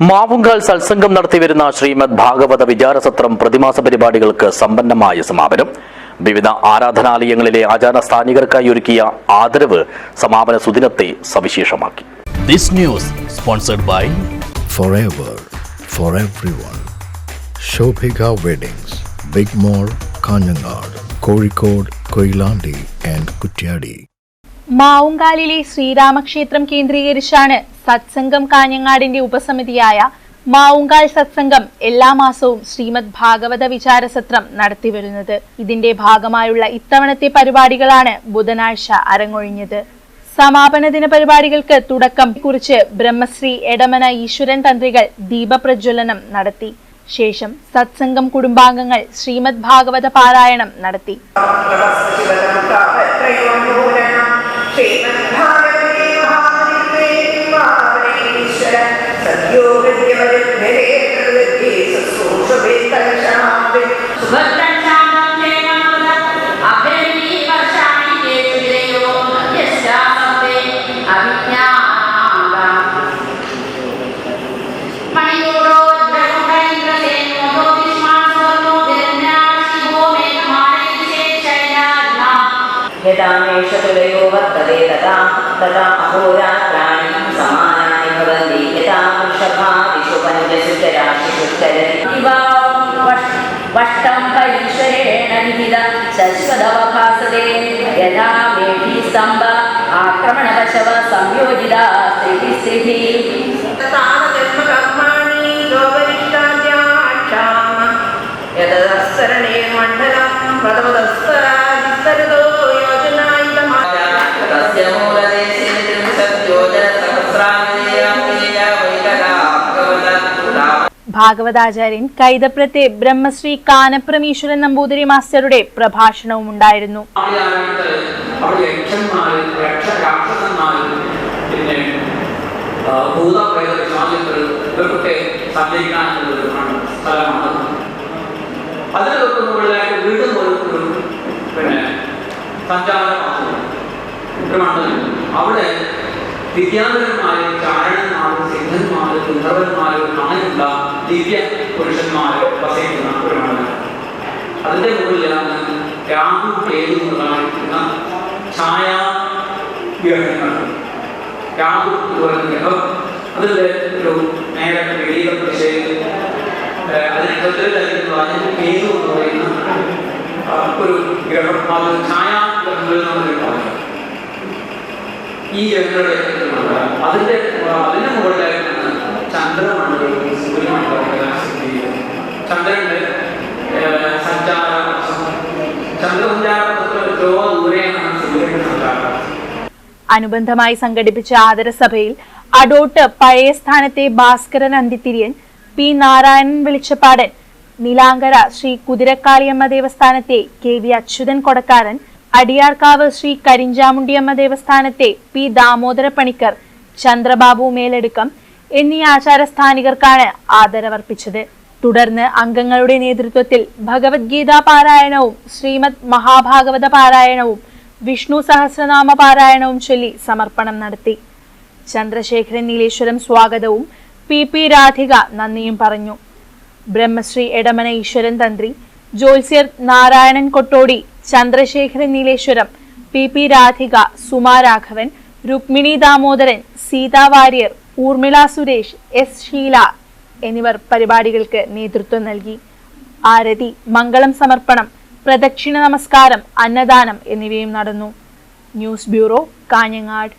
മാവുങ്കാൽ സത്സംഗം നടത്തിവരുന്ന ശ്രീമദ് ഭാഗവത വിചാരസത്രം പ്രതിമാസ പരിപാടികൾക്ക് സമ്പന്നമായ സമാപനം വിവിധ ആരാധനാലയങ്ങളിലെ ആചാര സ്ഥാനികർക്കായി ഒരുക്കിയ ആദരവ് സമാപന സുദിനത്തെ സവിശേഷമാക്കി This news sponsored by forever for everyone. Shobhika Weddings, Big mall Kanhangad Kozhikode Koilandi and Kutyadi. മാവുങ്കാലിലെ ശ്രീരാമക്ഷേത്രം കേന്ദ്രീകരിച്ചാണ് സത്സംഗം കാഞ്ഞങ്ങാടിന്റെ ഉപസമിതിയായ മാവുങ്കാൽ സത്സംഗം എല്ലാ മാസവും ശ്രീമദ് ഭാഗവത വിചാര സത്രം നടത്തിവരുന്നത്. ഇതിന്റെ ഭാഗമായുള്ള ഇത്തവണത്തെ പരിപാടികളാണ് ബുധനാഴ്ച അരങ്ങൊഴിഞ്ഞത്. സമാപന ദിന പരിപാടികൾക്ക് തുടക്കം കുറിച്ച് ബ്രഹ്മശ്രീ എടമന ഈശ്വരൻ തന്ത്രികൾ ദീപപ്രജ്വലനം നടത്തി. ശേഷം സത്സംഗം കുടുംബാംഗങ്ങൾ ശ്രീമദ് ഭാഗവത പാരായണം നടത്തി. यदामेष तुलयो वर्तते तदा तदा अहोरात्राणि समानानि भवन्ति यदा वृषभादिषु पञ्चसु चराशिषु चरति इवा वष्टं ईश्वरेण विहित शश्वतवभासते यथा मेढी स्तम्भ आक्रमणपशव संयोजिता स्त्रिभिः स्त्रिभिः कर्माणि लोकनिष्ठाद्याक्षाम यतदस्सरणे मण्डलं प्रथमदस्सरादिस्तरतो ഭാഗവതാചാര്യൻ കൈതപ്രത്തെ ബ്രഹ്മശ്രീ കാനപ്രമീശ്വരൻ നമ്പൂതിരി മാസ്റ്ററുടെ പ്രഭാഷണവും ഉണ്ടായിരുന്നു. പിന്നെ ഒരു അവിടെ വിദ്യാധരന്മാര് ചാരണന്മാരും സിദ്ധന്മാരും ഗന്ധർവന്മാരും അങ്ങനെയുള്ള ദിവ്യ പുരുഷന്മാര് വസിക്കുന്ന ഒരു മണ്ഡലം അതിന്റെ മുകളിലാണ് രാഹു കേതു മുതലായിരിക്കുന്ന ഛായാ ഗ്രഹങ്ങൾ രാഹു എന്ന് പറയുന്ന ഗ്രഹം അതിന്റെ ഒരു നേരെ വിപരീത ദിശയിൽ ഏഹ്, അതിന് എതിരിലായിരിക്കുന്ന അതിന് കേതു എന്ന് പറയുന്ന ആ, ഒരു ഗ്രഹം അത് ഛായാ ഗ്രഹങ്ങളിൽ നമ്മൾ പറയുന്നത് ഈ ഗ്രഹങ്ങളുടെ അതിന്റെ അതിന്റെ മുകളിലായിട്ടാണ് ചന്ദ്രമണ്ഡലവും സഞ്ചാരം അനുബന്ധമായി സംഘടിപ്പിച്ച ആദരസഭയിൽ അടോട്ട് പഴയ സ്ഥാനത്തെ ഭാസ്കരൻ അന്തിത്തിരിയൻ പി നാരായണൻ വെളിച്ചപ്പാടൻ നിലാങ്കര ശ്രീ കുതിരക്കാളിയമ്മ ദേവസ്ഥാനത്തെ കെ വി അച്യുതൻ കൊടക്കാരൻ അടിയാർക്കാവ് ശ്രീ കരിഞ്ചാമുണ്ടിയമ്മ ദേവസ്ഥാനത്തെ പി ദാമോദര പണിക്കർ ചന്ദ്രബാബു മേലെടുക്കം എന്നീ ആചാരസ്ഥാനികർക്കാണ് ആദരവർപ്പിച്ചത്. തുടർന്ന് അംഗങ്ങളുടെ നേതൃത്വത്തിൽ ഭഗവത്ഗീതാ പാരായണവും ശ്രീമദ് മഹാഭാഗവത പാരായണവും വിഷ്ണു സഹസ്രനാമ പാരായണവും ചൊല്ലി സമർപ്പണം നടത്തി. ചന്ദ്രശേഖരൻ നീലേശ്വരം സ്വാഗതവും പി പി രാധിക നന്ദിയും പറഞ്ഞു. Brahmashri Edamana Eswaran Thantri ജോത്സ്യർ Narayanan Kottodi Chandrasekharan Nileshwaram P P Radhika Suma Raghavan Rukmini Damodaran Seetha Warrier Urmila Suresh S Sheela എന്നിവർ പരിപാടികൾക്ക് നേതൃത്വം നൽകി. ആരതി മംഗളം സമർപ്പണം പ്രദക്ഷിണ നമസ്കാരം അന്നദാനം എന്നിവയും നടന്നു. News bureau Kanhangad.